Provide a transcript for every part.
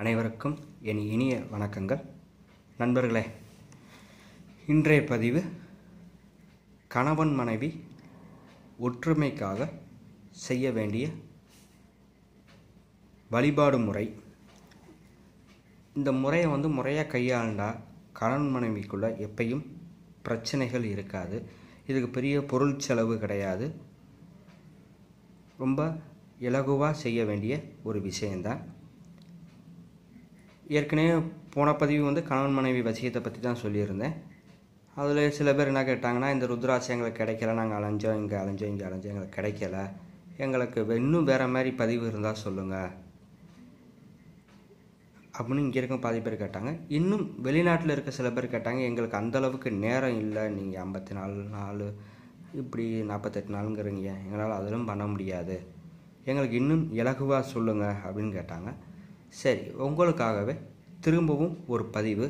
அனைவருக்கும் என் இனிய வணக்கங்கள். நண்பர்களே இன்றைய பதிவு கணவன் மனைவி ஒற்றுமைக்காக செய்ய வேண்டிய வழிபாடு முறை. இந்த முறையை வந்து முறையாக கையாண்டா கணவன் மனைவிக்குள்ளே எப்பையும் பிரச்சனைகள் இருக்காது. இதுக்கு பெரிய பொருள் செலவு கிடையாது. ரொம்ப இலகுவாக செய்ய வேண்டிய ஒரு விஷயந்தான் ஏற்கனவே போன பதிவு வந்து கணவன் மனைவி வசியத்தை பற்றி தான் சொல்லியிருந்தேன். அதில் சில பேர் என்ன கேட்டாங்கன்னா இந்த ருத்ராட்சம் எங்களுக்கு கிடைக்கல நாங்கள் அலைஞ்சோம் இங்கே அலைஞ்சோம் இங்கே அலைஞ்சோம் எங்களுக்கு கிடைக்கல. எங்களுக்கு இன்னும் வேறு மாதிரி பதிவு இருந்தால் சொல்லுங்கள் அப்படின்னு இங்கே இருக்க பாதி பேர் கேட்டாங்க. இன்னும் வெளிநாட்டில் இருக்க சில பேர் கேட்டாங்க எங்களுக்கு அந்த அளவுக்கு நேரம் இல்லை நீங்கள் ஐம்பத்தி நாலு நாள் இப்படி நாற்பத்தெட்டு நாளுங்கிறீங்க. எங்களால் அதிலும் பண்ண முடியாது. எங்களுக்கு இன்னும் இலகுவாக சொல்லுங்கள் அப்படின்னு கேட்டாங்க. சரி உங்களுக்காகவே திரும்பவும் ஒரு பதிவு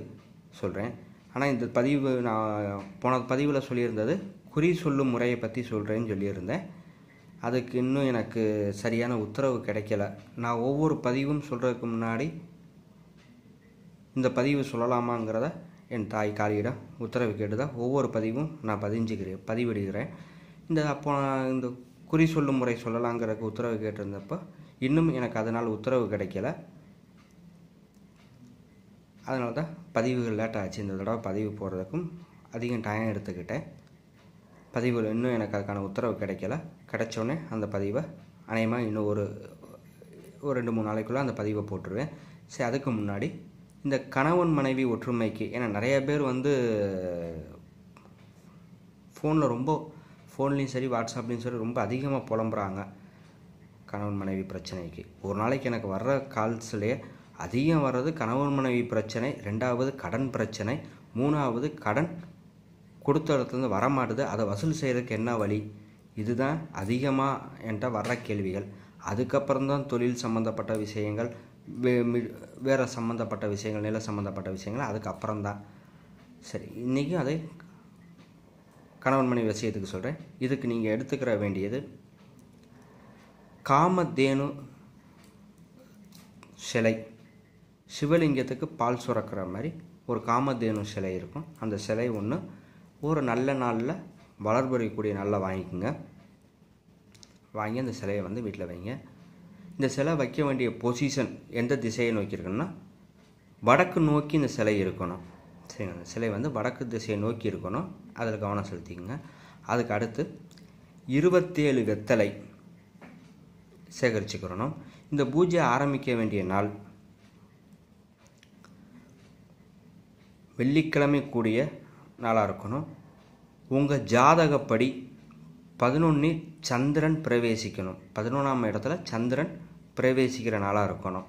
சொல்கிறேன் ஆனால் இந்த பதிவு நான் போன பதிவில் சொல்லியிருந்தது குறி சொல்லும் முறையை பற்றி சொல்கிறேன்னு சொல்லியிருந்தேன். அதுக்கு இன்னும் எனக்கு சரியான உத்தரவு கிடைக்கல. நான் ஒவ்வொரு பதிவும் சொல்கிறதுக்கு முன்னாடி இந்த பதிவு சொல்லலாமாங்கிறத என் தாய் காலியிடம் உத்தரவு கேட்டு தான் ஒவ்வொரு பதிவும் நான் பதிஞ்சுக்கிறேன் பதிவிடுகிறேன். இந்த அப்போ இந்த குறி சொல்லும் முறை சொல்லலாங்கிறதுக்கு உத்தரவு கேட்டிருந்தப்போ இன்னும் எனக்கு அதனால் உத்தரவு கிடைக்கல. அதனால தான் பதிவுகள் லேட் ஆச்சு. இந்த தடவை பதிவு போடுறதுக்கும் அதிகம் டைம் எடுத்துக்கிட்டேன். பதிவில் இன்னும் எனக்கு அதுக்கான உத்தரவு கிடைக்கல. கிடைச்சோடனே அந்த பதிவை அநேகமாக இன்னும் ஒரு ஒரு ரெண்டு மூணு நாளைக்குள்ளே அந்த பதிவை போட்டுருவேன். சரி அதுக்கு முன்னாடி இந்த கணவன் மனைவி ஒற்றுமைக்கு ஏன்னா நிறைய பேர் வந்து ஃபோனில் ரொம்ப ஃபோன்லேயும் சரி வாட்ஸ்அப்லேயும் சரி ரொம்ப அதிகமாக புலம்புறாங்க கணவன் மனைவி பிரச்சனைக்கு. ஒரு நாளைக்கு எனக்கு வர்ற கால்ஸ்லேயே அதிகம் வர்றது கணவன் மனைவி பிரச்சனை ரெண்டாவது கடன் பிரச்சனை மூணாவது கடன் கொடுத்த இடத்துலேருந்து வரமாட்டுது. அதை வசூல் செய்கிறதுக்கு என்ன வழி? இதுதான் அதிகமாக என்கிட்ட வர்ற கேள்விகள். அதுக்கப்புறம் தான் தொழில் சம்மந்தப்பட்ட விஷயங்கள் வே மி- சம்மந்தப்பட்ட விஷயங்கள் நில சம்மந்தப்பட்ட விஷயங்கள் அதுக்கப்புறம் தான் சரி இன்றைக்கும் அதை கணவன் மனைவி விஷயத்துக்கு சொல்கிறேன் இதுக்கு நீங்கள் எடுத்துக்கிற வேண்டியது காமதேனு சிலை. சிவலிங்கத்துக்கு பால் சுரக்கிற மாதிரி ஒரு காமதேனு சிலை இருக்கும். அந்த சிலை ஒன்று ஒரு நல்ல நாளில் வளர்புரியக்கூடிய நல்லா வாங்கிக்கோங்க. வாங்கி அந்த சிலையை வந்து வீட்டில் வைங்க. இந்த சிலை வைக்க வேண்டிய பொசிஷன் எந்த திசையை நோக்கி இருக்குன்னா வடக்கு நோக்கி இந்த சிலை இருக்கணும். சரிங்க அந்த சிலை வந்து வடக்கு திசையை நோக்கி இருக்கணும். அதில் கவனம் செலுத்திக்கங்க. அதுக்கு அடுத்து இருபத்தேழு வெத்தலை சேகரிச்சுக்கிறணும். இந்த பூஜை ஆரம்பிக்க வேண்டிய நாள் வெள்ளிக்கிழமை கூடிய நாளாக இருக்கணும். உங்கள் ஜாதகப்படி பதினொன்று சந்திரன் பிரவேசிக்கணும். பதினொன்றாம் இடத்துல சந்திரன் பிரவேசிக்கிற நாளாக இருக்கணும்.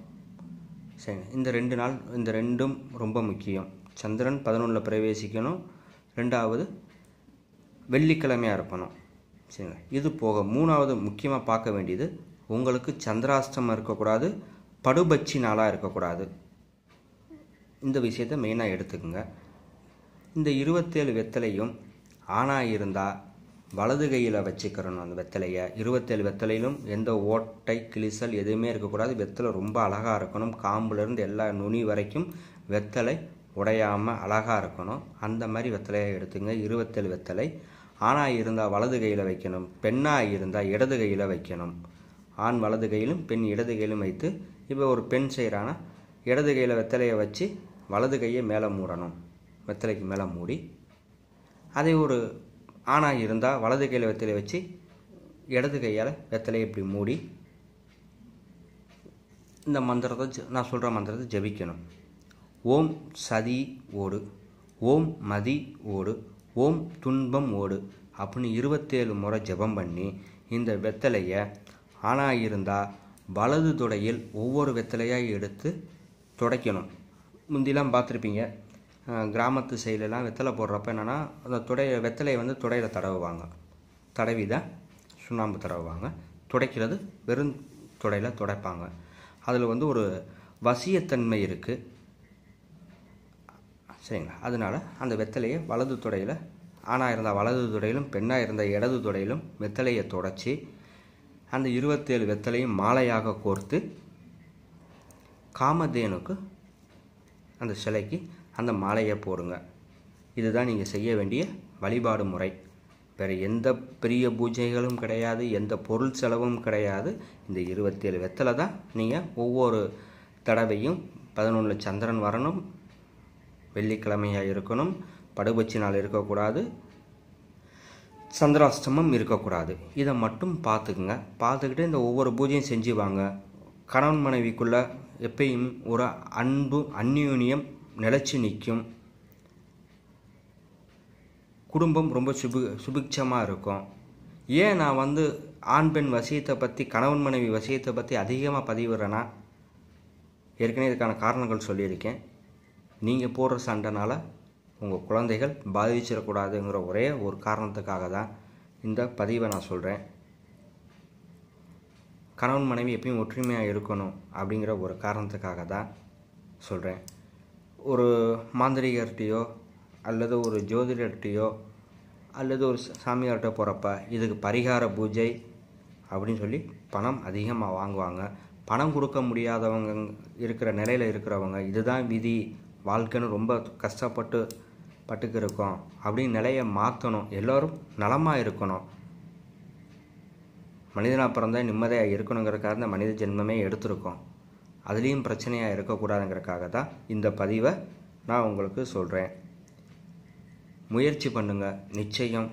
சரி இந்த ரெண்டு நாள் இந்த ரெண்டும் ரொம்ப முக்கியம். சந்திரன் பதினொன்றில் பிரவேசிக்கணும். ரெண்டாவது வெள்ளிக்கிழமையாக இருக்கணும். சரிங்களா இது போக மூணாவது முக்கியமாக பார்க்க வேண்டியது உங்களுக்கு சந்திராஷ்டமம் இருக்கக்கூடாது படுபட்சி நாளாக இருக்கக்கூடாது. இந்த விஷயத்தை மெயினாக எடுத்துக்கோங்க. இந்த இருபத்தேழு வெத்தலையும் ஆணாக இருந்தால் வலது கையில் வச்சுக்கிறணும் அந்த வெத்தலையை. இருபத்தேழு வெத்தலையிலும் எந்த ஓட்டை கிளிசல் எதுவுமே இருக்கக்கூடாது. வெத்தலை ரொம்ப அழகாக இருக்கணும். காம்புலேருந்து எல்லா நுனி வரைக்கும் வெத்தலை உடையாமல் அழகாக இருக்கணும். அந்த மாதிரி வெத்தலையை எடுத்துங்க. இருபத்தேழு வெத்தலை ஆணாக இருந்தால் வலது கையில் வைக்கணும். பெண்ணாக இருந்தால் இடது கையில் வைக்கணும். ஆண் வலது கையிலும் பெண் இடது கையிலும் வைத்து இப்போ ஒரு பெண் செய்கிறான்னா இடது கையில் வெத்தலையை வச்சு வலது கையை மேலே மூடணும். வெத்தலைக்கு மேலே மூடி அதே ஒரு ஆணாக இருந்தால் வலது கையில் வெத்தலையை வச்சு இடது கையால் வெத்தலையை இப்படி மூடி இந்த மந்திரத்தை நான் சொல்கிற மந்திரத்தை ஜெபிக்கணும். ஓம் சதி ஓடு ஓம் மதி ஓடு ஓம் துன்பம் ஓடு அப்படின்னு இருபத்தேழு முறை ஜெபம் பண்ணி இந்த வெத்தலையை ஆணாக இருந்தால் வலது துடையில் ஒவ்வொரு வெத்தலையாக எடுத்து துடைக்கணும். முந்திலாம் பார்த்துருப்பீங்க. கிராமத்து சைடுலலாம் வெத்தலை போடுறப்ப என்னென்னா அந்த துடை வெத்தலையை வந்து துடையில் தடவுவாங்க. தடவி தான் சுண்ணாம்பு தடவுவாங்க. துடைக்கிறது வெறும் துடையில் துடைப்பாங்க. அதில் வந்து ஒரு வசியத்தன்மை இருக்குது சரிங்களா? அதனால அந்த வெத்தலையை வலது துடையில் ஆணாக இருந்தால் வலது துடையிலும் பெண்ணாக இருந்த இடது துடையிலும் வெத்தலையை தொடச்சி அந்த இருபத்தேழு வெத்தலையும் மாலையாக கோர்த்து காமதேனுக்கு அந்த சிலைக்கு அந்த மாலையை போடுங்க. இதுதான் நீங்கள் செய்ய வேண்டிய வழிபாடு முறை. வேறு எந்த பெரிய பூஜைகளும் கிடையாது எந்த பொருள் செலவும் கிடையாது. இந்த இருபத்தேழு வெத்தலை தான் நீங்கள் ஒவ்வொரு தடவையும் பதினொன்று சந்திரன் வரணும் வெள்ளிக்கிழமையாக இருக்கணும் படுபட்சி நாள் இருக்கக்கூடாது சந்திராஷ்டமம் இருக்கக்கூடாது. இதை மட்டும் பார்த்துக்குங்க. பார்த்துக்கிட்டு இந்த ஒவ்வொரு பூஜையும் செஞ்சு வாங்க கணவன் மனைவிக்குள்ளே எப்பயும் ஒரு அன்பு அந்யூன்யம் நிலச்சி நிற்கும். குடும்பம் ரொம்ப சுபி சுபிக்ஷமாக இருக்கும். ஏன் நான் வந்து ஆண் பெண் வசியத்தை பற்றி கணவன் மனைவி வசியத்தை பற்றி அதிகமாக பதிவிடுறேன்னா ஏற்கனவே இதுக்கான காரணங்கள் சொல்லியிருக்கேன். நீங்கள் போடுற சண்டைனால உங்கள் குழந்தைகள் பாதிச்சிடக்கூடாதுங்கிற ஒரே ஒரு காரணத்துக்காக தான் இந்த பதிவை நான் சொல்கிறேன் கணவன் மனைவி எப்பயும் ஒற்றுமையாக இருக்கணும் அப்படிங்கிற ஒரு காரணத்துக்காக தான் சொல்கிறேன் ஒரு மாந்திரிகர்கிட்டையோ அல்லது ஒரு ஜோதிடர்கிட்டையோ அல்லது ஒரு சாமியார்கிட்ட போகிறப்ப இதுக்கு பரிகார பூஜை அப்படின்னு சொல்லி பணம் அதிகமாக வாங்குவாங்க. பணம் கொடுக்க முடியாதவங்க இருக்கிற நிலையில் இருக்கிறவங்க இதுதான் விதி வாழ்க்கைன்னு ரொம்ப கஷ்டப்பட்டு பட்டுக்கு இருக்கோம் அப்படின்னு நிலையை மாற்றணும் எல்லோரும் நலமாக இருக்கணும். மனிதனாக பிறந்தா நிம்மதியாக இருக்கணுங்கிறக்காக இந்த மனித ஜென்மமே எடுத்திருக்கோம். அதுலேயும் பிரச்சனையாக இருக்கக்கூடாதுங்கிறதுக்காக தான் இந்த பதிவை நான் உங்களுக்கு சொல்கிறேன். முயற்சி பண்ணுங்க. நிச்சயம்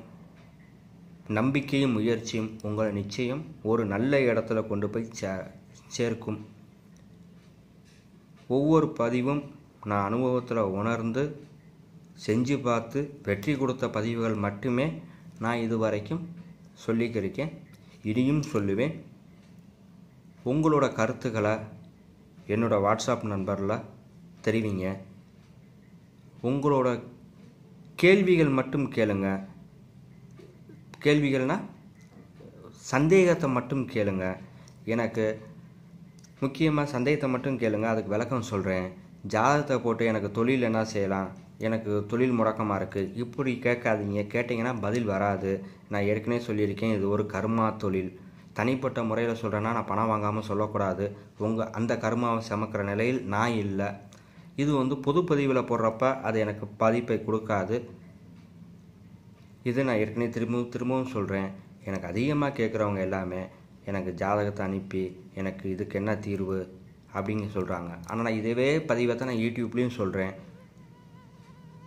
நம்பிக்கையும் முயற்சியும் உங்களை நிச்சயம் ஒரு நல்ல இடத்துல கொண்டு போய் சே சேர்க்கும். ஒவ்வொரு பதிவும் நான் அனுபவத்தில் உணர்ந்து செஞ்சு பார்த்து வெற்றி கொடுத்த பதிவுகள் மட்டுமே நான் இதுவரைக்கும் சொல்லிக்கிருக்கேன். இனியும் சொல்லுவேன் உங்களோட கருத்துக்களை என்னோடய வாட்ஸ்அப் நம்பரில் தெரிவிங்க. உங்களோட கேள்விகள் மட்டும் கேளுங்க. கேள்விகள்னால் சந்தேகத்தை மட்டும் கேளுங்க. எனக்கு முக்கியமாக சந்தேகத்தை மட்டும் கேளுங்க. அதுக்கு விளக்கம் சொல்கிறேன் ஜாதகத்தை போட்டு எனக்கு தொழில் என்ன செய்யலாம்? எனக்கு தொழில் முடக்கமாக இருக்குது இப்படி கேட்காதீங்க. கேட்டிங்கன்னா பதில் வராது. நான் ஏற்கனவே சொல்லியிருக்கேன் இது ஒரு கர்மா தொழில். தனிப்பட்ட முறையில் சொல்கிறேன்னா நான் பணம் வாங்காமல் சொல்லக்கூடாது. உங்கள் அந்த கர்மாவை சமக்கிற நிலையில் நான் இல்லை. இது வந்து பொது பதிவில் போடுறப்ப அது எனக்கு பாதிப்பை கொடுக்காது. இது நான் ஏற்கனவே திரும்பவும் திரும்பவும் சொல்கிறேன் எனக்கு அதிகமாக கேட்குறவங்க எல்லாமே எனக்கு ஜாதகத்தை அனுப்பி எனக்கு இதுக்கு என்ன தீர்வு? அப்படின்னு சொல்கிறாங்க ஆனால் நான் இதவே பதிவை தான் நான் யூடியூப்லேயும் சொல்கிறேன்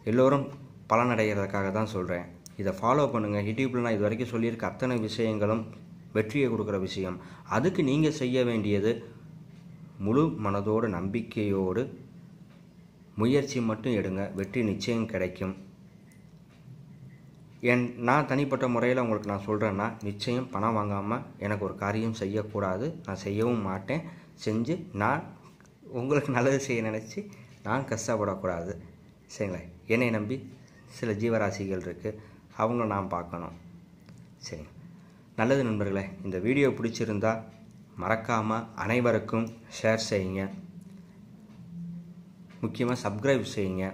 எல்லோரும் பலனடைகிறதுக்காக தான் சொல்கிறேன் இதை ஃபாலோ பண்ணுங்கள் யூடியூப்பில் நான் இது வரைக்கும் சொல்லியிருக்க அத்தனை விஷயங்களும் வெற்றியை கொடுக்குற விஷயம். அதுக்கு நீங்கள் செய்ய வேண்டியது முழு மனதோடு நம்பிக்கையோடு முயற்சி மட்டும் எடுங்க. வெற்றி நிச்சயம் கிடைக்கும். என் நான் தனிப்பட்ட முறையில் உங்களுக்கு நான் சொல்கிறேன்னா நிச்சயம் பணம் வாங்காமல் எனக்கு ஒரு காரியம் செய்யக்கூடாது. நான் செய்யவும் மாட்டேன். செஞ்சு நான் உங்களுக்கு நல்லது செய்ய நினச்சி நான் கஷ்டப்படக்கூடாது. சரிங்களா? என்னை நம்பி சில ஜீவராசிகள் இருக்குது அவங்கள நாம் பார்க்கணும். சரி நல்லது நண்பர்களே இந்த வீடியோ பிடிச்சிருந்தா மறக்காமல் அனைவருக்கும் ஷேர் செய்யுங்க. முக்கியமாக சப்ஸ்கிரைப் செய்யுங்க.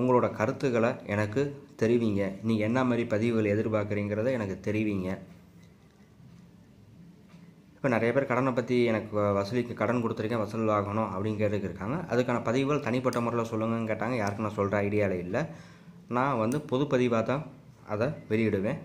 உங்களோட கருத்துக்களை எனக்கு தெரிவிங்க. நீங்கள் என்ன மாதிரி பதிவுகள் எதிர்பார்க்குறீங்கிறத எனக்கு தெரிவிங்க. இப்போ நிறைய பேர் கடனை பற்றி எனக்கு வசூலிக்கு கடன் கொடுத்துருக்கேன் வசூல் ஆகணும் அப்படின்னு இருக்காங்க. அதுக்கான பதிவுகள் தனிப்பட்ட முறையில் சொல்லுங்கன்னு கேட்டாங்க. யாருக்கும் நான் சொல்கிற ஐடியாவில் இல்லை. நான் வந்து பொதுப்பதிவாக தான் அதை வெளியிடுவேன்.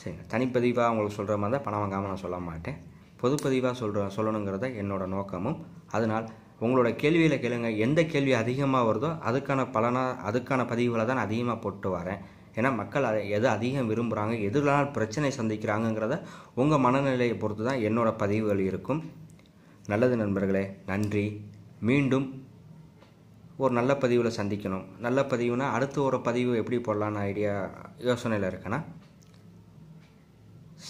சரி தனிப்பதிவாக உங்களுக்கு சொல்கிற மாதிரி தான் பணம் வாங்காமல் நான் சொல்ல மாட்டேன். பொதுப்பதிவாக சொல்கிற சொல்லணுங்கிறத என்னோட நோக்கமும். அதனால் உங்களோட கேள்வியில் கேளுங்க. எந்த கேள்வி அதிகமாக வருதோ அதுக்கான பலனாக அதுக்கான பதிவுகளை தான் நான் அதிகமாக போட்டு வரேன். ஏன்னா மக்கள் அதை எது அதிகம் விரும்புகிறாங்க எதுலாம் பிரச்சனை சந்திக்கிறாங்கங்கிறத உங்கள் மனநிலையை பொறுத்து தான் என்னோடய பதிவுகள் இருக்கும். நல்லது நண்பர்களே நன்றி. மீண்டும் ஒரு நல்ல பதிவில் சந்திக்கணும். நல்ல பதிவுனா அடுத்து ஒரு பதிவு எப்படி போடலான்னு ஐடியா யோசனையில் இருக்கேன்னா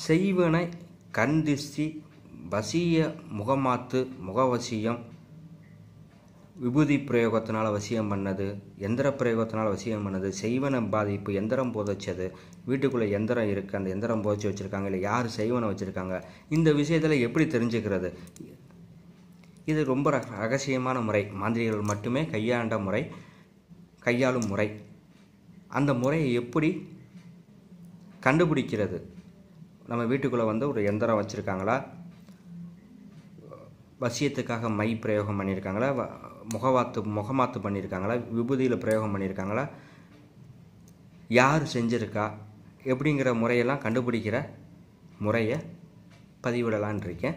செய்வனை கண்திஷ்டி வசிய முகமாத்து முகவசியம் விபூதி பிரயோகத்தினால் வசியம் பண்ணது எந்திர பிரயோகத்தினால் வசியம் பண்ணது செய்வன பாதிப்பு எந்திரம் புதைச்சது வீட்டுக்குள்ளே எந்திரம் இருக்குது அந்த எந்திரம் புதைச்சி வச்சுருக்காங்க இல்லை யார் செய்வனை வச்சுருக்காங்க இந்த விஷயத்தில் எப்படி தெரிஞ்சுக்கிறது? இது ரொம்ப ரக- ரகசியமான முறை மாந்திரிகர்கள் மட்டுமே கையாண்ட முறை கையாளும் முறை. அந்த முறையை எப்படி கண்டுபிடிக்கிறது? நம்ம வீட்டுக்குள்ளே வந்து ஒரு எந்திரம் வச்சுருக்காங்களா? வசியத்துக்காக மை பிரயோகம் பண்ணியிருக்காங்களா? வ- முகவாத்து முகமாத்து பண்ணியிருக்காங்களா விபூதியில் பிரயோகம் பண்ணியிருக்காங்களா யார் செஞ்சுருக்கா? எப்படிங்கிற முறையெல்லாம் கண்டுபிடிக்கிற முறையை பதிவிடலான் இருக்கேன்.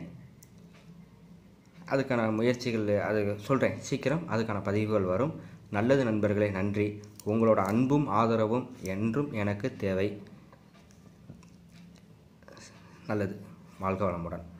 அதுக்கான முயற்சிகள் அது சொல்கிறேன் சீக்கிரம் அதுக்கான பதிவுகள் வரும். நல்லது நண்பர்களே நன்றி. உங்களோட அன்பும் ஆதரவும் என்றும் எனக்கு தேவை. நல்லது. வாழ்க வளமுடன்.